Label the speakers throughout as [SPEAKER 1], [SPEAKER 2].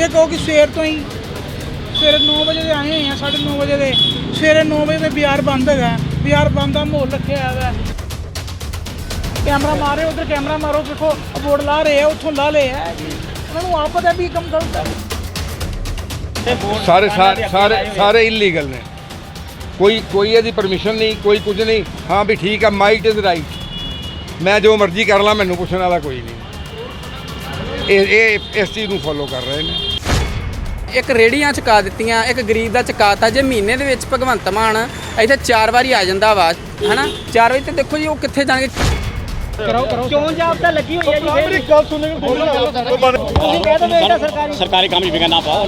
[SPEAKER 1] ਜੇ ਕਹੋ ਕਿ ਸਵੇਰ ਤੋਂ ਹੀ ਸਵੇਰੇ 9 ਵਜੇ ਦੇ ਆਏ ਹੋਏ ਆ 9:30 ਵਜੇ ਦੇ। ਸਵੇਰੇ 9 ਵਜੇ ਦੇ ਬਾਜ਼ਾਰ ਬੰਦ ਹੈਗਾ ਬਾਜ਼ਾਰ ਬੰਦ ਦਾ ਮਾਹੌਲ ਰੱਖਿਆ ਹੋਇਆ ਹੈ ਕੈਮਰਾ ਮਾਰੇ ਉਧਰ ਕੈਮਰਾ ਮਾਰੋ ਦੇਖੋ ਬੋਰਡ ਲਾ ਰਹੇ ਆ ਉੱਥੋਂ ਲਾ ਲਏ ਆ। ਉਹਨਾਂ ਨੂੰ ਆਪ ਪਤਾ ਵੀ ਕੰਮ ਗਲਤ ਹੈ
[SPEAKER 2] ਸਾਰੇ ਸਾਰੇ ਸਾਰੇ ਇਲੀਗਲ ਨੇ। ਕੋਈ ਕੋਈ ਇਹਦੀ ਪਰਮਿਸ਼ਨ ਨਹੀਂ ਕੋਈ ਕੁਝ ਨਹੀਂ। ਹਾਂ ਵੀ ਠੀਕ ਹੈ ਮਾਈਟ ਇਜ਼ ਰਾਈਟ ਮੈਂ ਜੋ ਮਰਜ਼ੀ ਕਰ ਲਾਂ ਮੈਨੂੰ ਪੁੱਛਣ ਵਾਲਾ ਕੋਈ ਨਹੀਂ। ਇਹ ਇਹ ਇਸ ਚੀਜ਼ ਨੂੰ ਫੋਲੋ ਕਰ ਰਹੇ ਨੇ।
[SPEAKER 3] ਇੱਕ ਰੇੜੀਆਂ ਚੁਕਾ ਦਿੱਤੀਆਂ ਇੱਕ ਗਰੀਬ ਦਾ ਚੁਕਾਤਾ ਜੇ ਮਹੀਨੇ ਦੇ ਵਿੱਚ ਭਗਵੰਤ ਮਾਨ ਇੱਥੇ ਚਾਰ ਵਾਰੀ ਆ ਜਾਂਦਾ ਵਾ ਹਨਾ? ਚਾਰ ਵਜੇ ਤੇ ਦੇਖੋ ਜੀ ਉਹ ਕਿੱਥੇ ਜਾਣਗੇ?
[SPEAKER 4] ਚੋਣ ਜਾਬਤਾ ਲੱਗੀ ਹੋਈ ਹੈ ਜੀ? ਮੇਰੀ ਗੱਲ ਸੁਣਨੇ ਨੂੰ ਤੁਸੀਂ ਕਹਿ ਦੋ ਬੇਟਾ ਸਰਕਾਰੀ
[SPEAKER 5] ਸਰਕਾਰੀ ਕੰਮ ਨਹੀਂ ਵਿਕਣਾ ਨਾ ਪਾਓ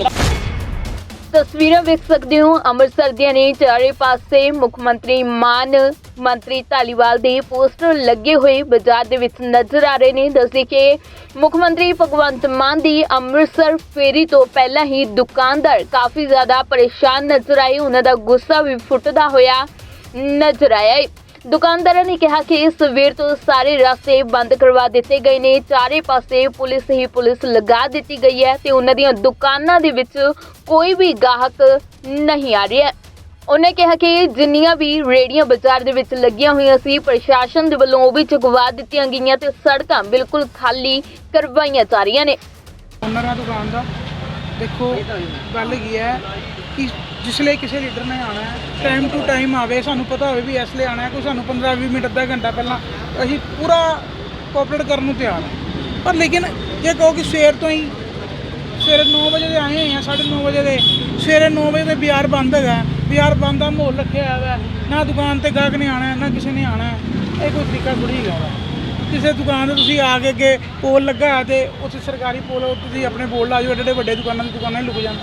[SPEAKER 6] ਤਸਵੀਰਾਂ ਵੇਖ ਸਕਦੇ ਹੋ। ਅੰਮ੍ਰਿਤਸਰ ਦੀਆਂ ਨੇ ਚਾਰੇ ਪਾਸੇ ਮੁੱਖ ਮੰਤਰੀ ਮਾਨ, ਮੰਤਰੀ ਧਾਲੀਵਾਲ ਦੇ ਪੋਸਟਰ ਲੱਗੇ ਹੋਏ ਬਾਜ਼ਾਰ ਦੇ ਵਿੱਚ ਨਜ਼ਰ ਆ ਰਹੇ ਨੇ। ਦੱਸਦੇ ਕਿ ਮੁੱਖ ਮੰਤਰੀ ਭਗਵੰਤ ਮਾਨ ਦੀ ਅੰਮ੍ਰਿਤਸਰ ਫੇਰੀ ਤੋਂ ਪਹਿਲਾਂ ਹੀ ਦੁਕਾਨਦਾਰ ਕਾਫੀ ਜ਼ਿਆਦਾ ਪਰੇਸ਼ਾਨ ਨਜ਼ਰ ਆਏ। ਉਹਨਾਂ ਦਾ ਗੁੱਸਾ ਵੀ ਫੁੱਟਦਾ ਹੋਇਆ ਨਜ਼ਰ ਆਇਆ। ਹੈ। ਦੁਕਾਨਦਾਰਾਂ ਨੇ ਕਿਹਾ ਕਿ ਸਵੇਰ ਤੋਂ ਸਾਰੇ ਰਸਤੇ ਬੰਦ ਕਰਵਾ ਦਿੱਤੇ ਗਏ ਨੇ। ਚਾਰੇ ਪਾਸੇ ਪੁਲਿਸ ਹੀ ਪੁਲਿਸ ਲਗਾ ਦਿੱਤੀ ਗਈ ਹੈ ਤੇ ਉਹਨਾਂ ਦੀਆਂ ਦੁਕਾਨਾਂ ਦੇ ਵਿੱਚ ਕੋਈ ਵੀ ਗਾਹਕ ਨਹੀਂ ਆ ਰਿਹਾ ਉਹਨੇ ਕਿਹਾ ਕਿ ਜਿੰਨੀਆਂ ਵੀ ਰੇੜੀਆਂ ਬਾਜ਼ਾਰ ਦੇ ਵਿੱਚ ਲੱਗੀਆਂ ਹੋਈਆਂ ਸੀ, ਪ੍ਰਸ਼ਾਸਨ ਦੇ ਵੱਲੋਂ ਉਹ ਵੀ ਚੁਕਵਾ ਦਿੱਤੀਆਂ ਗਈਆਂ ਤੇ ਸੜਕਾਂ ਬਿਲਕੁਲ ਖਾਲੀ ਕਰਵਾਈਆਂ ਜਾ ਰਹੀਆਂ ਨੇ।
[SPEAKER 1] ਓਨਰ ਆ ਦੁਕਾਨ ਦਾ। ਦੇਖੋ, ਗੱਲ ਕੀ ਹੈ ਕਿ ਜਿਸ ਲਈ ਕਿਸੇ ਲੀਡਰ ਨੇ ਆਣਾ ਹੈ ਟਾਈਮ ਟੂ ਟਾਈਮ ਆਵੇ, ਸਾਨੂੰ ਪਤਾ ਹੋਵੇ ਵੀ ਇਸ ਲਈ ਆਣਾ ਹੈ ਕੋਈ ਸਾਨੂੰ 15 20 ਮਿੰਟ, ਅੱਧਾ ਘੰਟਾ ਪਹਿਲਾਂ ਅਸੀਂ ਪੂਰਾ ਕੋਆਪਰੇਟ ਕਰਨ ਨੂੰ ਤਿਆਰ ਹਾਂ ਪਰ ਲੇਕਿਨ ਜੇ ਕਹੋ ਕਿ ਸਵੇਰ ਤੋਂ ਹੀ, ਸਵੇਰੇ 9 ਵਜੇ ਦੇ ਆਏ ਹੋਏ ਆ 9:30 ਵਜੇ ਦੇ, ਸਵੇਰੇ 9 ਵਜੇ ਦੇ ਬਾਜ਼ਾਰ ਬੰਦ ਹੈਗਾ ਬਾਜ਼ਾਰ ਬੰਦ ਦਾ ਮਾਹੌਲ ਰੱਖਿਆ ਹੋਇਆ ਨਾ ਦੁਕਾਨ ਤੇ ਗਾਹਕ ਨੇ ਆਣਾ ਨਾ ਕਿਸੇ ਨੇ ਆਣਾ ਇਹ ਕੋਈ ਤਰੀਕਾ ਥੋੜੀ ਹੈਗਾ ਵਾ। ਕਿਸੇ ਦੁਕਾਨ ਤੇ ਤੁਸੀਂ ਆ ਕੇ ਅੱਗੇ ਪੋਲ ਲੱਗਾ ਹੈ ਤੇ ਉੱਥੇ ਸਰਕਾਰੀ ਪੋਲ ਉੱਤੇ ਤੁਸੀਂ ਆਪਣੇ ਬੋਰਡ ਲਾ ਜਾਓ ਏਡੇ ਏਡੇ ਵੱਡੇ ਦੁਕਾਨਾਂ ਦੀ ਦੁਕਾਨਾਂ ਹੀ ਲੁਕ ਜਾਣ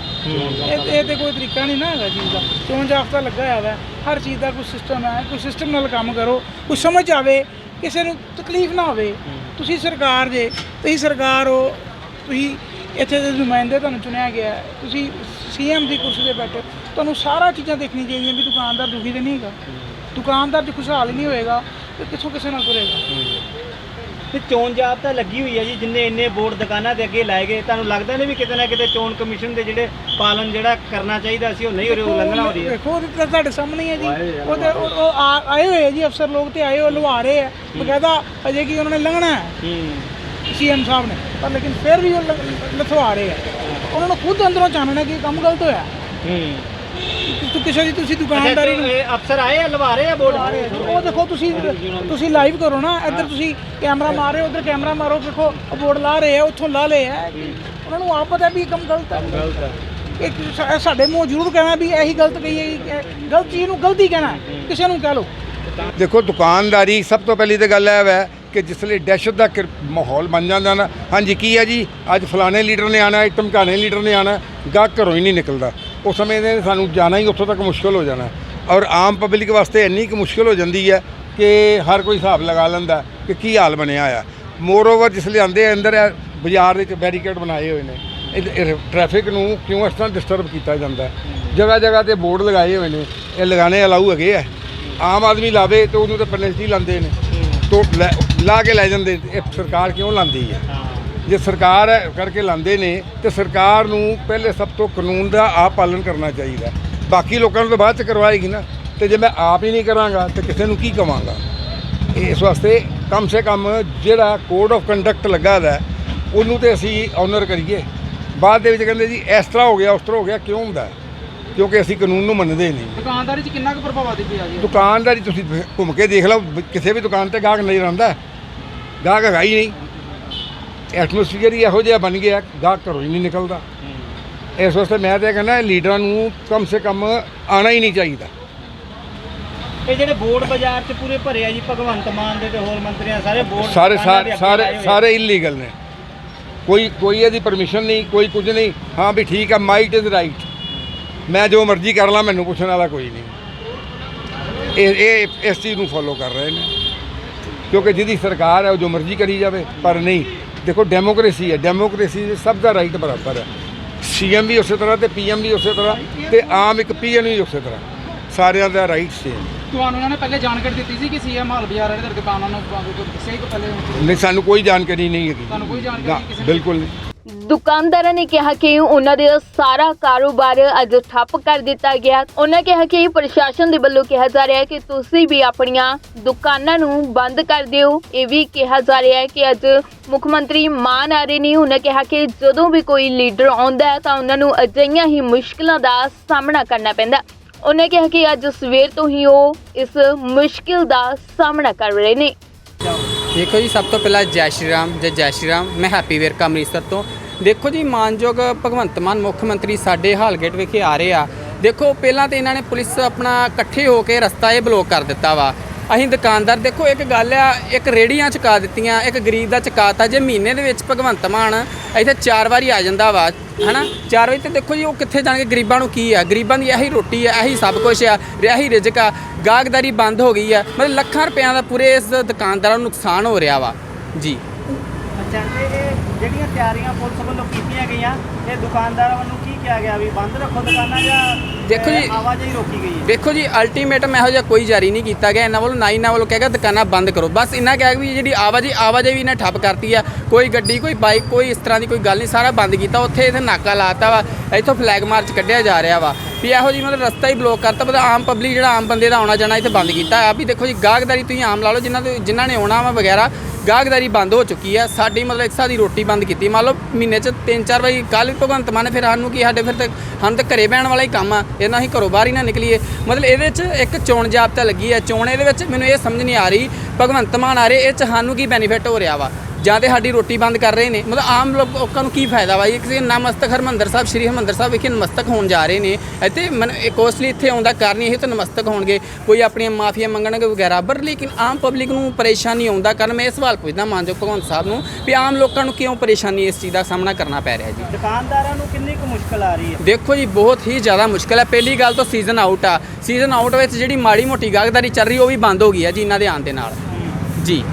[SPEAKER 1] ਇਹ ਇਹ ਤੇ ਕੋਈ ਤਰੀਕਾ ਨਹੀਂ ਨਾ ਹੈਗਾ ਚੀਜ਼ ਦਾ। ਚੋਣ ਜਾਫਤਾ ਲੱਗਾ ਹੋਇਆ ਹਰ ਚੀਜ਼ ਦਾ ਕੋਈ ਸਿਸਟਮ ਹੈ, ਕੋਈ ਸਿਸਟਮ ਨਾਲ ਕੰਮ ਕਰੋ। ਕੁਝ ਸਮਝ ਆਵੇ, ਕਿਸੇ ਨੂੰ ਤਕਲੀਫ ਨਾ ਹੋਵੇ। ਤੁਸੀਂ ਸਰਕਾਰ ਜੇ, ਤੁਸੀਂ ਸਰਕਾਰ ਹੋ, ਤੁਸੀਂ ਇੱਥੇ ਦੇ ਨੁਮਾਇੰਦੇ ਤੁਹਾਨੂੰ ਚੁਣਿਆ ਗਿਆ। ਹੈ। ਤੁਸੀਂ ਸੀਐਮ ਦੀ ਕੁਰਸੀ ਤੇ ਬੈਠੇ, ਤੁਹਾਨੂੰ ਸਾਰਾ ਚੀਜ਼ਾਂ ਦੇਖਣੀ ਚਾਹੀਦੀਆਂ ਵੀ ਦੁਕਾਨਦਾਰ ਦੁਖੀ ਤੇ ਨਹੀਂ ਹੈਗਾ। ਦੁਕਾਨਦਾਰ ਜੇ ਖੁਸ਼ਹਾਲ ਨਹੀਂ ਹੋਏਗਾ ਤੇ ਕਿੱਥੋਂ ਕਿਸੇ ਨਾਲ ਕਰੇਗਾ
[SPEAKER 4] ਤੇ ਚੋਣ ਜਾਬਤਾ ਲੱਗੀ ਹੋਈ ਹੈ ਜੀ ਜਿੰਨੇ ਇੰਨੇ ਬੋਰਡ ਦੁਕਾਨਾਂ ਦੇ ਅੱਗੇ ਲਾਏ ਗਏ। ਤੁਹਾਨੂੰ ਲੱਗਦਾ ਨਹੀਂ ਵੀ ਕਿਤੇ ਨਾ ਕਿਤੇ ਚੋਣ ਕਮਿਸ਼ਨ ਦੇ ਜਿਹੜੇ ਪਾਲਣ ਜਿਹੜਾ ਕਰਨਾ ਚਾਹੀਦਾ ਸੀ ਉਹ ਨਹੀਂ ਹੋ ਰਿਹਾ ਉਲੰਘਣਾ ਹੋ ਰਹੀ ਹੈ?
[SPEAKER 1] ਦੇਖੋ ਉਹ ਤਾਂ ਤੁਹਾਡੇ ਸਾਹਮਣੇ ਹੀ ਹੈ ਜੀ। ਉਹ ਤੇ ਉਹ ਉਹ ਆ- ਆਏ ਹੋਏ ਆ ਜੀ ਅਫਸਰ ਲੋਕ ਤੇ ਆਏ ਹੋ ਲਵਾ ਰਹੇ ਆ ਬਕਾਇਦਾ ਅਜੇ ਕੀ ਉਹਨਾਂ ਨੇ ਲੰਘਣਾ ਹੈ?
[SPEAKER 4] ਹੂੰ।
[SPEAKER 1] ਸੀਐਮ ਸਾਹਿਬ ਨੇ। ਪਰ ਲੇਕਿਨ ਫਿਰ ਵੀ ਉਹ ਲ- ਲਥਵਾ ਰਹੇ ਆ। ਉਹਨਾਂ ਨੂੰ ਖੁਦ ਅੰਦਰੋਂ ਜਾਣਨਾ ਕਿ ਇਹ ਕੰਮ ਗਲਤ ਹੋਇਆ।
[SPEAKER 4] ਹੂੰ।
[SPEAKER 1] ਤੂੰ ਕਿਸੇ ਦੀ ਤੁਸੀਂ ਦੁਕਾਨਦਾਰੀ ਨੂੰ
[SPEAKER 4] ਇਹ ਅਫਸਰ ਆਏ ਆ ਲਵਾ ਰਹੇ ਆ ਬੋਰਡ?
[SPEAKER 1] ਉਹ ਦੇਖੋ ਤੁਸੀਂ ਤੁਸੀਂ ਲਾਈਵ ਕਰੋ ਨਾ ਇੱਧਰ ਤੁਸੀਂ ਕੈਮਰਾ ਮਾਰ ਰਹੇ ਹੋ ਉਧਰ ਕੈਮਰਾ ਮਾਰੋ ਦੇਖੋ ਬੋਰਡ ਲਾ ਰਹੇ ਆ ਉੱਥੋਂ ਲਾ ਲਏ ਆ। ਉਹਨਾਂ ਨੂੰ ਆਪ ਪਤਾ ਵੀ ਇਹ ਕੰਮ ਗਲਤ ਹੈ
[SPEAKER 4] ਗਲਤ ਹੈ
[SPEAKER 1] ਇੱਕ ਸਾਡੇ ਮੂੰਹ ਜ਼ਰੂਰ ਕਹਿਣਾ ਵੀ ਇਹੀ ਗਲਤ ਕਹੀ ਹੈ ਗਲਤ ਚੀਜ਼ ਨੂੰ ਗਲਤੀ ਕਹਿਣਾ। ਕਿਸੇ ਨੂੰ ਕਹਿ ਲਓ।
[SPEAKER 2] ਦੇਖੋ ਦੁਕਾਨਦਾਰੀ ਸਭ ਤੋਂ ਪਹਿਲੀ ਤਾਂ ਗੱਲ ਇਹ ਹੈ ਕਿ ਜਿਸ ਲਈ ਦਹਿਸ਼ਤ ਦਾ ਮਾਹੌਲ ਬਣ ਜਾਂਦਾ ਨਾ ਹਾਂਜੀ ਕੀ ਹੈ ਜੀ? ਅੱਜ ਫਲਾਣੇ ਲੀਡਰ ਨੇ ਆਣਾ ਹੈ ਧਮਕਾਣੇ ਲੀਡਰ ਨੇ ਆਣਾ ਗਾਹਕ ਘਰੋਂ ਹੀ ਨਹੀਂ ਨਿਕਲਦਾ। ਉਸ ਸਮੇਂ ਦੇ ਸਾਨੂੰ ਜਾਣਾ ਹੀ ਉੱਥੋਂ ਤੱਕ ਮੁਸ਼ਕਲ ਹੋ ਜਾਣਾ। ਔਰ ਆਮ ਪਬਲਿਕ ਵਾਸਤੇ ਇੰਨੀ ਕੁ ਮੁਸ਼ਕਲ ਹੋ ਜਾਂਦੀ ਹੈ ਕਿ ਹਰ ਕੋਈ ਹਿਸਾਬ ਲਗਾ ਲੈਂਦਾ ਕਿ ਕੀ ਹਾਲ ਬਣਿਆ ਆ। ਮੋਰ ਓਵਰ ਜਿਸ ਆ ਅੰਦਰ ਇਹ ਬਾਜ਼ਾਰ ਦੇ ਵਿੱਚ ਬੈਰੀਕੇਡ ਬਣਾਏ ਹੋਏ ਨੇ। ਟ੍ਰੈਫਿਕ ਨੂੰ ਕਿਉਂ ਇਸ ਤਰ੍ਹਾਂ ਡਿਸਟਰਬ ਕੀਤਾ ਜਾਂਦਾ ਜਗ੍ਹਾ ਜਗ੍ਹਾ ਤੇ ਬੋਰਡ ਲਗਾਏ ਹੋਏ ਨੇ। ਇਹ ਲਗਾਣੇ ਅਲਾਊ ਹੈਗੇ ਆ। ਆਮ ਆਦਮੀ ਲਾਵੇ ਤੇ ਉਹਨੂੰ ਤਾਂ ਪੈਨਲਟੀ ਲਾਉਂਦੇ ਨੇ। ਤੋਂ ਲੈ- ਲਾ ਕੇ ਲੈ ਜਾਂਦੇ ਇਹ ਸਰਕਾਰ ਕਿਉਂ ਲਾਉਂਦੀ ਹੈ। ਜੇ ਸਰਕਾਰ ਹੈ ਕਰਕੇ ਲਾਉਂਦੇ ਨੇ ਤੇ ਸਰਕਾਰ ਨੂੰ ਪਹਿਲੇ ਸਭ ਤੋਂ ਕਾਨੂੰਨ ਦਾ ਆਪ ਪਾਲਣ ਕਰਨਾ ਚਾਹੀਦਾ ਹੈ। ਬਾਕੀ ਲੋਕਾਂ ਨੂੰ ਤਾਂ ਬਾਅਦ ਚ ਕਰਵਾਏਗੀ ਨਾ। ਤੇ ਜੇ ਮੈਂ ਆਪ ਹੀ ਨਹੀਂ ਕਰਾਂਗਾ ਤੇ ਕਿਸੇ ਨੂੰ ਕੀ ਕਵਾਂਗਾ? ਇਸ ਵਾਸਤੇ ਕਮ ਸੇ ਕਮ ਜਿਹੜਾ ਕੋਡ ਆਫ ਕੰਡਕਟ ਲੱਗਾ ਦਾ ਹੈ, ਉਹਨੂੰ ਤੇ ਅਸੀਂ ਆਨਰ ਕਰੀਏ। ਬਾਅਦ ਦੇ ਵਿੱਚ ਕਹਿੰਦੇ ਜੀ ਇਸ ਤਰ੍ਹਾਂ ਹੋ ਗਿਆ ਉਸ ਤਰ੍ਹਾਂ ਹੋ ਗਿਆ ਕਿਉਂ ਹੁੰਦਾ ਹੈ? ਕਿਉਂਕਿ ਅਸੀਂ ਕਾਨੂੰਨ ਨੂੰ ਮੰਨਦੇ ਨਹੀਂ।
[SPEAKER 3] ਦੁਕਾਨਦਾਰੀ 'ਚ ਕਿੰਨਾ ਕੁ ਪ੍ਰਭਾਵ ਆਦੀ ਪਿਆ ਜੀ
[SPEAKER 2] ਦੁਕਾਨਦਾਰੀ ਤੁਸੀਂ ਘੁੰਮ ਕੇ ਦੇਖ ਲਓ ਕਿਸੇ ਵੀ ਦੁਕਾਨ ਤੇ ਗਾਹਕ ਨਹੀਂ ਰਹਿੰਦਾ। ਗਾਹਕ ਹੈਗਾ ਹੀ ਨਹੀਂ। ਐਟਮੋਸਫੀਅਰ ਹੀ ਇਹੋ ਜਿਹਾ ਬਣ ਗਿਆ ਗਾਹਕ ਘਰੋਂ ਹੀ ਨਹੀਂ ਨਿਕਲਦਾ। ਇਸ ਵਾਸਤੇ ਮੈਂ ਤਾਂ ਇਹ ਕਹਿੰਦਾ ਲੀਡਰਾਂ ਨੂੰ ਕਮ ਸੇ ਕਮ ਆਣਾ ਹੀ ਨਹੀਂ ਚਾਹੀਦਾ।
[SPEAKER 4] ਇਹ ਜਿਹੜੇ ਬੋਰਡ ਬਾਜ਼ਾਰ 'ਚ ਪੂਰੇ ਭਰੇ ਆ ਜੀ ਭਗਵੰਤ ਮਾਨ ਦੇ ਤੇ ਹੋਰ ਮੰਤਰੀਆਂ ਸਾਰੇ ਬੋਰਡ
[SPEAKER 2] ਸਾਰੇ ਸਾਰੇ ਸਾਰੇ
[SPEAKER 4] ਆ।
[SPEAKER 2] ਇਲੀਗਲ ਨੇ। ਕੋਈ ਕੋਈ ਇਹਦੀ ਪਰਮਿਸ਼ਨ ਨਹੀਂ ਕੋਈ ਕੁਝ ਨਹੀਂ। ਹਾਂ ਵੀ ਠੀਕ ਹੈ ਮਾਈਟ ਇਜ਼ ਰਾਈਟ ਮੈਂ ਜੋ ਮਰਜ਼ੀ ਕਰ ਲਾਂ ਮੈਨੂੰ ਪੁੱਛਣ ਵਾਲਾ ਕੋਈ ਨਹੀਂ। ਇਹ ਇਹ ਇਸ ਚੀਜ਼ ਨੂੰ ਫੋਲੋ ਕਰ ਰਹੇ ਨੇ। ਕਿਉਂਕਿ ਜਿਹਦੀ ਸਰਕਾਰ ਹੈ ਉਹ ਜੋ ਮਰਜ਼ੀ ਕਰੀ ਜਾਵੇ ਪਰ ਨਹੀਂ। ਦੇਖੋ ਡੈਮੋਕ੍ਰੇਸੀ ਹੈ ਡੈਮੋਕ੍ਰੇਸੀ 'ਚ ਸਭ ਦਾ ਰਾਈਟ ਬਰਾਬਰ ਹੈ। ਸੀਐਮ ਵੀ ਉਸੇ ਤਰ੍ਹਾਂ ਤੇ ਪੀਐਮ ਵੀ ਉਸੇ ਤਰ੍ਹਾਂ ਤੇ ਆਮ ਇੱਕ ਪੀਐਨ ਵੀ ਉਸੇ ਤਰ੍ਹਾਂ। ਸਾਰਿਆਂ ਦਾ ਰਾਈਟ ਸੇਮ
[SPEAKER 3] ਤੁਹਾਨੂੰ ਉਹਨਾਂ ਨੇ ਪਹਿਲੇ ਜਾਣਕਾਰੀ ਦਿੱਤੀ ਸੀ ਕਿ ਸੀਐਮ ਹਾਲ ਬਾਜ਼ਾਰ ਵਾਲੇ ਦੁਕਾਨਾਂ ਨੂੰ ਦੱਸਿਆ ਹੀ ਪਹਿਲੇ?
[SPEAKER 2] ਨਹੀਂ ਸਾਨੂੰ ਕੋਈ ਜਾਣਕਾਰੀ ਨਹੀਂ ਹੈਗੀ।
[SPEAKER 3] ਤੁਹਾਨੂੰ ਕੋਈ ਜਾਣਕਾਰੀ ਕਿਸੇ?
[SPEAKER 2] ਬਿਲਕੁਲ। ਨਹੀਂ
[SPEAKER 6] ਦੁਕਾਨਦਾਰਾਂ ਨੇ ਕਿਹਾ ਕਿ ਉਹਨਾਂ ਦੇ ਸਾਰਾ ਕਾਰੋਬਾਰ ਅੱਜ ਠੱਪ ਕਰ ਦਿੱਤਾ ਗਿਆ। ਉਹਨਾਂ ਕਿਹਾ ਕਿ ਪ੍ਰਸ਼ਾਸਨ ਦੇ ਵੱਲੋਂ ਕਿਹਾ ਜਾ ਰਿਹਾ ਹੈ ਕਿ ਤੁਸੀਂ ਵੀ ਆਪਣੀਆਂ ਦੁਕਾਨਾਂ ਨੂੰ ਬੰਦ ਕਰ ਦਿਓ। ਇਹ ਵੀ ਕਿਹਾ ਜਾ ਰਿਹਾ ਹੈ ਕਿ ਅੱਜ ਮੁੱਖ ਮੰਤਰੀ ਮਾਨ ਆ ਰਹੇ ਨੇ। ਉਹਨਾਂ ਕਿਹਾ ਕਿ ਜਦੋਂ ਵੀ ਕੋਈ ਲੀਡਰ ਆਉਂਦਾ ਹੈ ਤਾਂ ਉਹਨਾਂ ਨੂੰ ਅਜਿਹੀਆਂ ਹੀ ਮੁਸ਼ਕਲਾਂ ਦਾ ਸਾਹਮਣਾ ਕਰਨਾ ਪੈਂਦਾ। ਉਹਨੇ ਕਿਹਾ ਕਿ ਅੱਜ ਸਵੇਰ ਤੋਂ ਹੀ ਉਹ ਇਸ ਮੁਸ਼ਕਿਲ ਦਾ ਸਾਹਮਣਾ ਕਰ ਰਹੇ ਨੇ।
[SPEAKER 3] ਦੇਖੋ ਜੀ, ਸਭ ਤੋਂ ਪਹਿਲਾਂ ਜੈ ਸ਼੍ਰੀ ਰਾਮ, ਜੈ ਜੈ ਸ਼੍ਰੀ ਰਾਮ। ਮੈਂ ਹੈਪੀ ਵੇਰਕਾ ਅੰਮ੍ਰਿਤਸਰ ਤੋਂ। ਦੇਖੋ ਜੀ, ਮਾਨਯੋਗ ਭਗਵੰਤ ਮਾਨ, ਮੁੱਖ ਮੰਤਰੀ ਸਾਡੇ ਹਾਲਗੇਟ ਵਿਖੇ ਆ ਰਹੇ ਆ। ਦੇਖੋ, ਪਹਿਲਾਂ ਤੇ ਇਹਨਾਂ ਨੇ ਪੁਲਿਸ ਆਪਣਾ ਇਕੱਠੇ ਹੋ ਕੇ ਰਸਤਾ ਇਹ ਬਲੌਕ ਕਰ ਦਿੱਤਾ ਵਾ। ਅਸੀਂ ਦੁਕਾਨਦਾਰ, ਦੇਖੋ, ਇੱਕ ਗੱਲ ਆ, ਇੱਕ ਰੇੜੀਆਂ ਚੁਕਾ ਦਿੱਤੀਆਂ, ਇੱਕ ਗਰੀਬ ਦਾ ਚੁਕਾਤਾ। ਜੇ ਮਹੀਨੇ ਦੇ ਵਿੱਚ ਭਗਵੰਤ ਮਾਨ ਇੱਥੇ ਚਾਰ ਵਾਰੀ ਆ ਜਾਂਦਾ ਵਾ, ਹਨਾ? ਚਾਰ ਵਜੇ ਤੇ ਦੇਖੋ ਜੀ, ਉਹ ਕਿੱਥੇ ਜਾਣਗੇ? ਗਰੀਬਾਂ ਨੂੰ ਕੀ ਆ? ਗਰੀਬਾਂ ਦੀ ਇਹੀ ਰੋਟੀ ਆ, ਇਹੀ ਸਭ ਕੁਝ ਆ, ਇਹੀ ਰਿਜ਼ਕ ਆ। ਗਾਹਕਦਾਰੀ ਬੰਦ ਹੋ ਗਈ ਆ। ਮਤਲਬ ਲੱਖਾਂ ਰੁਪਿਆਂ ਦਾ ਪੂਰੇ ਇਸ ਦੁਕਾਨਦਾਰਾਂ ਨੂੰ ਨੁਕਸਾਨ ਹੋ ਰਿਹਾ ਵਾ। ਜੀ।
[SPEAKER 4] ਅੱਛਾ ਜਿਹੜੀਆਂ ਤਿਆਰੀਆਂ ਪੁਲਿਸ ਵੱਲੋਂ ਕੀਤੀਆਂ ਗਈਆਂ ਇਹ ਦੁਕਾਨਦਾਰਾਂ ਵੱਲੋਂ ਕੀ ਕਿਹਾ ਗਿਆ ਵੀ ਬੰਦ ਰੱਖੋ ਦੁਕਾਨਾਂ ਜਾਂ
[SPEAKER 3] ਦੇਖੋ ਜੀ-
[SPEAKER 4] ਆਵਾਜਾਈ ਰੋਕੀ ਗਈ ਹੈ?
[SPEAKER 3] ਦੇਖੋ ਜੀ ਅਲਟੀਮੇਟਮ ਇਹੋ ਜਿਹਾ ਕੋਈ ਜਾਰੀ ਨਹੀਂ ਕੀਤਾ ਗਿਆ। ਇਹਨਾਂ ਵੱਲੋਂ ਨਾ ਹੀ ਇਹਨਾਂ ਵੱਲੋਂ ਕਹੇਗਾ ਦੁਕਾਨਾਂ ਬੰਦ ਕਰੋ। ਬਸ ਇੰਨਾ ਕਿਹਾ ਵੀ ਜਿਹੜੀ ਆਵਾਜਾਈ ਆਵਾਜਾਈ ਵੀ ਇਹਨੇ ਠੱਪ ਕਰਤੀ ਆ। ਕੋਈ ਗੱਡੀ ਕੋਈ ਬਾਈਕ ਕੋਈ ਇਸ ਤਰ੍ਹਾਂ ਦੀ ਕੋਈ ਗੱਲ ਨਹੀਂ ਸਾਰਾ ਬੰਦ ਕੀਤਾ। ਉੱਥੇ ਇੱਥੇ ਨਾਕਾ ਲਾਤਾ ਵਾ। ਇੱਥੋਂ ਫਲੈਗ ਮਾਰਚ ਕੱਢਿਆ ਜਾ ਰਿਹਾ ਵਾ। ਵੀ ਇਹੋ ਜੀ ਮਤਲਬ ਰਸਤਾ ਹੀ ਬਲੌਕ ਕਰਤਾ। ਮਤਲਬ ਆਮ ਪਬਲਿਕ ਜਿਹੜਾ ਆਮ ਬੰਦੇ ਦਾ ਆਉਣਾ ਜਾਣਾ ਇੱਥੇ ਬੰਦ ਕੀਤਾ ਆ। ਵੀ ਦੇਖੋ ਜੀ ਗਾਹਕਦਾਰੀ ਤੁਸੀਂ ਆਮ ਲਾ ਲਓ ਜਿਨ੍ਹਾਂ ਦੇ ਜਿਨ੍ਹਾਂ ਨੇ ਆਉਣਾ ਵਾ ਵਗੈਰਾ ਗਾਹਕਦਾਰੀ ਬੰਦ ਹੋ ਚੁੱਕੀ ਹੈ। ਸਾਡੀ ਮਤਲਬ ਇੱਕ ਸਾਹ ਦੀ ਰੋਟੀ ਬੰਦ ਕੀਤੀ। ਮੰਨ ਲਓ ਮਹੀਨੇ 'ਚ ਤਿੰਨ ਚਾਰ ਵਾਰੀ ਕੱਲ ਭਗਵੰਤ ਮਾਨ ਨੇ ਫਿਰ ਸਾਨੂੰ ਕੀ, ਸਾਡੇ ਫਿਰ ਤੇ ਸਾਨੂੰ ਤਾਂ ਘਰੇ ਬਹਿਣ ਵਾਲਾ ਹੀ ਕੰਮ ਆ। ਇਹਨਾਂ ਅਸੀਂ ਘਰੋਂ ਬਾਹਰ ਹੀ ਨਾ ਨਿਕਲੀਏ। ਮਤਲਬ ਇਹਦੇ 'ਚ ਇੱਕ ਚੋਣ ਜਾਬਤਾ ਲੱਗੀ ਹੈ। ਚੋਣ ਇਹਦੇ ਵਿੱਚ ਮੈਨੂੰ ਇਹ ਸਮਝ ਨਹੀਂ ਆ ਰਹੀ, ਭਗਵੰਤ ਮਾਨ ਆ ਰਹੇ, ਇਹ 'ਚ ਸਾਨੂੰ ਕੀ ਬੈਨੀਫਿਟ ਹੋ ਰਿਹਾ ਵਾ? ਜਾਂ ਤੇ ਸਾਡੀ ਰੋਟੀ ਬੰਦ ਕਰ ਰਹੇ ਨੇ। ਮਤਲਬ ਆਮ ਲੋਕ- ਨੂੰ ਕੀ ਫਾਇਦਾ ਵਾ? ਇਹ ਕਿਸੇ ਨਮਸਤਕ ਹਰਮੰਦਰ ਸਾਹਿਬ ਸ਼੍ਰੀ ਹਰਮੰਦਰ ਸਾਹਿਬ ਵਿਖੇ ਨਮਸਤਕ ਹੋਣ ਜਾ ਰਹੇ ਨੇ। ਇੱਥੇ ਮਨ ਕੋਸਟਲੀ ਇੱਥੇ ਆਉਂਦਾ ਕਾਰਨ ਇਹ ਤਾਂ ਨਮਸਤਕ ਹੋਣਗੇ। ਕੋਈ ਆਪਣੀਆਂ ਮਾਫੀਆਂ ਮੰਗਣਗੇ ਵਗੈਰਾ। ਪਰ ਲੇਕਿਨ ਆਮ ਪਬਲਿਕ ਨੂੰ ਪਰੇਸ਼ਾਨੀ ਆਉਂਦਾ ਕਾਰਨ ਮੈਂ ਇਹ ਸਵਾਲ ਪੁੱਛਦਾ ਮਾਨਯੋਗ ਭਗਵੰਤ ਸਾਹਿਬ ਨੂੰ ਵੀ ਆਮ ਲੋਕਾਂ ਨੂੰ ਕਿਉਂ ਪਰੇਸ਼ਾਨੀ ਇਸ ਚੀਜ਼ ਦਾ ਸਾਹਮਣਾ ਕਰਨਾ ਪੈ ਰਿਹਾ ਜੀ?
[SPEAKER 4] ਦੁਕਾਨਦਾਰਾਂ ਨੂੰ ਕਿੰਨੀ ਕੁ ਮੁਸ਼ਕਲ ਆ ਰਹੀ ਹੈ?
[SPEAKER 3] ਦੇਖੋ ਜੀ ਬਹੁਤ ਹੀ ਜ਼ਿਆਦਾ ਮੁਸ਼ਕਲ ਹੈ। ਪਹਿਲੀ ਗੱਲ ਤਾਂ ਸੀਜ਼ਨ ਆਊਟ ਆ। ਸੀਜ਼ਨ ਆਊਟ ਵਿੱਚ ਜਿਹੜੀ ਮਾੜੀ ਮੋਟੀ ਗਾਹਕਦਾਰੀ ਚੱਲ ਰਹੀ ਉਹ ਵੀ ਬੰਦ ਹੋ ਗਈ ਹੈ ਜੀ ਇਹਨਾਂ ਦੇ ਆਉਣ ਦੇ ਨਾਲ। ਜੀ।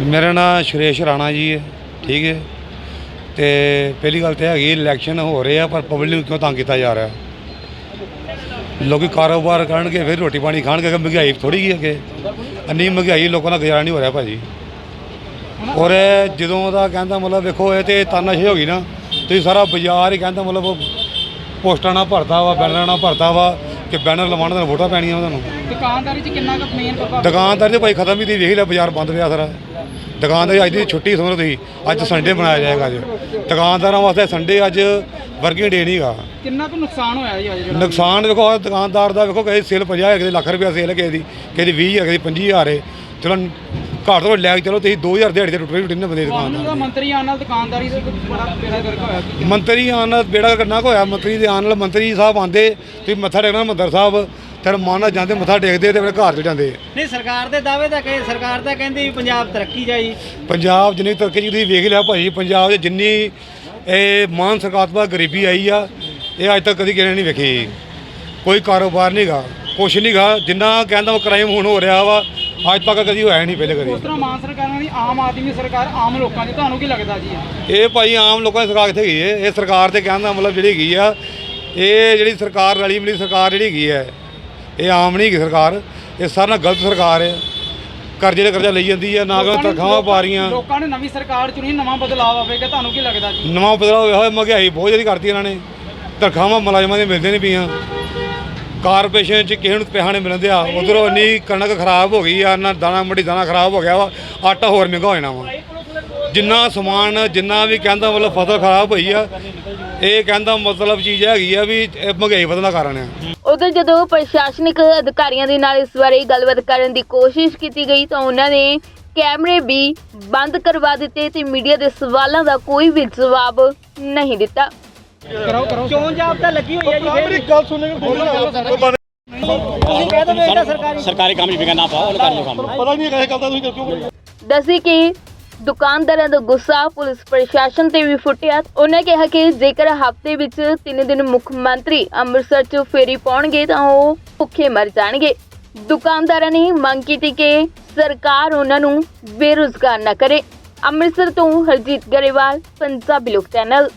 [SPEAKER 5] ਮੇਰਾ ਨਾਮ ਸ਼੍ਰੇਸ਼ ਰਾਣਾ ਜੀ ਹੈ ਠੀਕ ਹੈ। ਤੇ ਪਹਿਲੀ ਗੱਲ ਤੇ ਹੈਗੀ ਇਲੈਕਸ਼ਨ ਹੋ ਰਹੇ ਆ ਪਰ ਪਬਲਿਕ ਨੂੰ ਕਿਉਂ ਤੰਗ ਕੀਤਾ ਜਾ ਰਿਹਾ? ਲੋਕੀ ਕਾਰੋਬਾਰ ਕਰਨਗੇ ਫਿਰ ਰੋਟੀ ਪਾਣੀ ਖਾਣਗੇ ਕਿ ਮਹਿੰਗਾਈ ਥੋੜੀ ਜਿਹੀ ਅੱਗੇ। ਇੰਨੀ ਮਹਿੰਗਾਈ ਲੋਕਾਂ ਦਾ ਗੁਜ਼ਾਰਾ ਨਹੀਂ ਹੋ ਰਿਹਾ ਭਾਜੀ। ਔਰ ਜਦੋਂ ਦਾ ਕਹਿੰਦਾ ਮਤਲਬ ਵੇਖੋ ਇਹ ਤੇ ਤਾਨਾਸ਼ਾਹੀ ਹੋ ਗਈ ਨਾ ਤੁਸੀਂ ਸਾਰਾ ਬਾਜ਼ਾਰ ਹੀ ਕਹਿੰਦਾ ਮਤਲਬ ਪੋਸਟਾਂ ਨਾਲ ਭਰਦਾ ਵਾ ਬੈਨਰਾਂ ਨਾਲ ਭਰਦਾ ਵਾ ਕਿ ਬੈਨਰ ਲਵਾਉਣ ਨਾਲ ਵੋਟਾਂ ਪੈਣੀਆਂ ਉਹਨਾਂ ਨੂੰ।
[SPEAKER 1] ਦੁਕਾਨਦਾਰੀ 'ਚ ਕਿੰਨਾ ਕੁ ਮੇਨ ਪ੍ਰਭਾਵ
[SPEAKER 5] ਦੁਕਾਨਦਾਰ ਤੇ ਭਾਈ ਖਤਮ ਹੀ ਦੀ ਵੇਖ ਲਿਆ ਬਾਜ਼ਾਰ ਬੰਦ ਪਿਆ ਸਾਰਾ। ਦੁਕਾਨਦਾਰ ਅੱਜ ਦੀ ਛੁੱਟੀ ਸਮਝੋ ਤੁਸੀਂ ਅੱਜ ਸੰਡੇ ਬਣਾਇਆ ਜਾਏਗਾ ਅੱਜ। ਦੁਕਾਨਦਾਰਾਂ ਵਾਸਤੇ ਸੰਡੇ ਅੱਜ ਵਰਕਿੰਗ ਡੇ ਨਹੀਂਗਾ
[SPEAKER 1] ਕਿੰਨਾ ਕੁ ਨੁਕਸਾਨ ਹੋਇਆ ਜੀ ਅੱਜ ਜਿਹੜਾ?
[SPEAKER 5] ਨੁਕਸਾਨ ਦੇਖੋ ਹਰ ਦੁਕਾਨਦਾਰ ਦਾ ਵੇਖੋ ਕਿਸੇ ਸੇਲ 50 ਹੈ ਕਿਸੇ ਲੱਖ ਰੁਪਇਆ ਸੇਲ ਹੈ ਕਿਸੇ ਦੀ ਕਿਸੇ ਦੀ 20 ਹੈ ਕਿਸੇ ਦੀ 25000 ਹੈ ਚਲੋ ਘੱਟ ਤੋਂ ਲੈ ਕੇ ਚਲੋ ਤੁਸੀਂ 2000 ਦਿਹਾੜੀ ਤੇ ਟੁੱਟੇ ਟੁੱਟੇ ਨੇ ਬੰਦੇ ਦੀ
[SPEAKER 1] ਤੁਹਾਨੂੰ ਤਾਂ
[SPEAKER 5] ਦੀ।
[SPEAKER 1] ਮੰਤਰੀ ਆਉਣ ਨਾਲ ਦੁਕਾਨਦਾਰੀ ਦਾ ਬੜਾ ਬੇੜਾ ਗਰਕ ਹੋਇਆ ਕੀ?
[SPEAKER 5] ਮੰਤਰੀ ਆਉਣ ਨਾਲ ਬੇੜਾ ਕਰਨਾ ਹੋਇਆ ਮੰਤਰੀ ਦੇ ਆਉਣ ਨਾਲ ਮੰਤਰੀ ਸਾਹਿਬ ਆਂਦੇ ਤੁਸੀਂ ਮੱਥਾ ਟੇਕਣਾ ਮੰਦਰ ਸਾਹਿਬ। ਫਿਰ ਮਾਨ ਨਾਲ ਜਾਂਦੇ ਮੱਥਾ ਟੇਕਦੇ ਤੇ ਫਿਰ ਘਰ ਚ ਜਾਂਦੇ
[SPEAKER 4] ਨਹੀਂ ਸਰਕਾਰ ਦੇ ਦਾਅਵੇ ਤਾਂ ਕਹੇ ਸਰਕਾਰ ਤਾਂ ਕਹਿੰਦੀ ਵੀ ਪੰਜਾਬ ਤਰੱਕੀ ਜਾਈ।
[SPEAKER 5] ਪੰਜਾਬ ਜਿੰਨੀ ਤਰੱਕੀ ਜੀ ਤੁਸੀਂ ਵੇਖ ਲਿਆ ਭਾਜੀ ਪੰਜਾਬ 'ਚ ਜਿੰਨੀ ਇਹ ਮਾਨ ਸਰਕਾਰ ਤੋਂ ਬਾਅਦ ਗਰੀਬੀ ਆਈ ਆ ਇਹ ਅੱਜ ਤੱਕ ਕਦੀ ਕਿਸੇ ਨੇ ਨਹੀਂ ਵੇਖੀ। ਕੋਈ ਕਾਰੋਬਾਰ ਨਹੀਂਗਾ ਕੁਛ ਨਹੀਂਗਾ ਜਿੰਨਾ ਕਹਿੰਦਾ ਉਹ ਕ੍ਰਾਈਮ ਹੁਣ ਹੋ ਰਿਹਾ ਵਾ ਅੱਜ ਤੱਕ ਕਦੀ ਹੋਇਆ ਨਹੀਂ ਪਹਿਲੇ
[SPEAKER 1] ਉਸ
[SPEAKER 5] ਕਦੀ
[SPEAKER 1] ਤਰ੍ਹਾਂ ਮਾਨ ਸਰਕਾਰਾਂ ਦੀ ਆਮ ਆਦਮੀ ਸਰਕਾਰ ਆਮ ਲੋਕਾਂ ਦੀ ਤੁਹਾਨੂੰ ਕੀ ਲੱਗਦਾ ਜੀ
[SPEAKER 5] ਇਹ? ਭਾਈ ਆਮ ਲੋਕਾਂ ਦੀ ਸਰਕਾਰ ਕਿੱਥੇ ਗਈ ਹੈ ਇਹ ਸਰਕਾਰ ਤੇ ਕਹਿਣ ਦਾ ਮਤਲਬ ਜਿਹੜੀ ਹੈਗੀ ਆ ਇਹ ਜਿਹੜੀ ਸਰਕਾਰ ਰਲੀ ਮਿਲੀ ਸਰਕਾਰ ਜਿਹੜੀ ਹੈਗੀ ਹੈ ਇਹ ਆਮ ਨਹੀਂ ਹੈਗੀ ਸਰਕਾਰ। ਇਹ ਨਾਲ ਗਲਤ ਸਰਕਾਰ ਹੈ। ਕਰਜ਼ੇ ਦੇ ਕਰਜ਼ਾ ਲਈ ਜਾਂਦੀ ਹੈ ਨਾ
[SPEAKER 1] ਨੇ-
[SPEAKER 5] ਤਨਖਾਹਾਂ ਪਾ ਰਹੀਆਂ।
[SPEAKER 1] ਲੋਕਾਂ ਨੇ ਨਵੀਂ ਸਰਕਾਰ ਚੁਣੀ ਨਵਾਂ ਬਦਲਾਅ ਆਵੇਗਾ ਤੁਹਾਨੂੰ ਕੀ ਲੱਗਦਾ ਜੀ?
[SPEAKER 5] ਨਵਾਂ ਬਦਲਾਅ ਹੋਇਆ ਹੋਇਆ ਮਹਿੰਗਾਈ ਬਹੁਤ ਜ਼ਿਆਦਾ ਕਰਤੀ ਇਹਨਾਂ ਨੇ। ਤਨਖਾਹਾਂ ਮੁਲਾਜ਼ਮਾਂ ਦੀਆਂ ਮਿਲਦੇ ਨਹੀਂ ਪਈਆਂ। ਕਾਰਪੋਰੇਸ਼ਨ ਚ ਕਿਸੇ ਨੂੰ ਨਹੀਂ ਮਿਲਦੇ ਆ ਉਧਰੋਂ ਇੰਨੀ ਕਣਕ ਖਰਾਬ ਹੋ ਗਈ ਆ ਨਾ ਦਾਣਾ ਮੰਡੀ ਦਾਣਾ ਖਰਾਬ ਹੋ ਗਿਆ ਵਾ ਆਟਾ ਹੋਰ ਮਹਿੰਗਾ ਹੋ ਜਾਣਾ ਵਾ। ਜਿੰਨਾ ਸਮਾਨ ਜਿੰਨਾ ਵੀ ਕਹਿੰਦਾ ਮਤਲਬ ਫਸਲ ਖਰਾਬ ਹੋਈ ਆ ਇਹ ਕਹਿੰਦਾ ਮਤਲਬ ਚੀਜ਼ ਹੈਗੀ ਆ ਵੀ ਇਹ ਮਹਿੰਗਾਈ ਵਧਣ ਦਾ ਕਾਰਨ ਆ।
[SPEAKER 6] ਉਧਰ ਜਦੋਂ ਪ੍ਰਸ਼ਾਸਨਿਕ ਅਧਿਕਾਰੀਆਂ ਦੇ ਨਾਲ ਇਸ ਬਾਰੇ ਗੱਲਬਾਤ ਕਰਨ ਦੀ ਕੋਸ਼ਿਸ਼ ਕੀਤੀ ਗਈ ਤਾਂ ਉਹਨਾਂ ਨੇ ਕੈਮਰੇ ਵੀ ਬੰਦ ਕਰਵਾ ਦਿੱਤੇ ਤੇ ਮੀਡੀਆ ਦੇ ਸਵਾਲਾਂ ਦਾ ਕੋਈ ਵੀ ਜਵਾਬ ਨਹੀਂ ਦਿੱਤਾ।
[SPEAKER 1] ਕਰੋ ਕਰੋ।
[SPEAKER 4] ਚੋਣ ਜਾਬਤਾ ਲੱਗੀ ਹੋਈ ਹੈ ਜੀ ਮੇਰੀ ਗੱਲ ਸੁਣਨੇ ਤੁਸੀਂ ਕਹਿ
[SPEAKER 7] ਸਰਕਾਰੀ ਕੰਮ। 'ਚ ਵਿਗਨ ਨਾ ਪਾਓ ਉਹਨੂੰ ਕਰ ਲਓ ਕੰਮ।
[SPEAKER 6] ਦੱਸੀ ਕਿ ਦੁਕਾਨਦਾਰਾਂ ਦਾ ਗੁੱਸਾ, ਪੁਲਿਸ ਪ੍ਰਸ਼ਾਸਨ ਤੇ ਵੀ ਫੁੱਟਿਆ। ਉਹਨਾਂ ਕਿਹਾ ਕਿ ਜੇਕਰ ਹਫ਼ਤੇ ਵਿੱਚ 3 ਦਿਨ ਮੁੱਖ ਮੰਤਰੀ ਅੰਮ੍ਰਿਤਸਰ 'ਚ ਫੇਰੀ ਪਾਉਣਗੇ, ਤਾਂ ਉਹ ਭੁੱਖੇ ਮਰ ਜਾਣਗੇ। ਦੁਕਾਨਦਾਰਾਂ ਨੇ ਮੰਗ ਕੀਤੀ ਕਿ ਸਰਕਾਰ ਉਹਨਾਂ ਨੂੰ ਬੇਰੁਜ਼ਗਾਰ ਨਾ ਕਰੇ। ਅੰਮ੍ਰਿਤਸਰ ਤੋਂ ਹਰਜੀਤ ਗਰੇਵਾਲ, ਪੰਜਾਬੀ ਲੋਕ ਚੈਨਲ।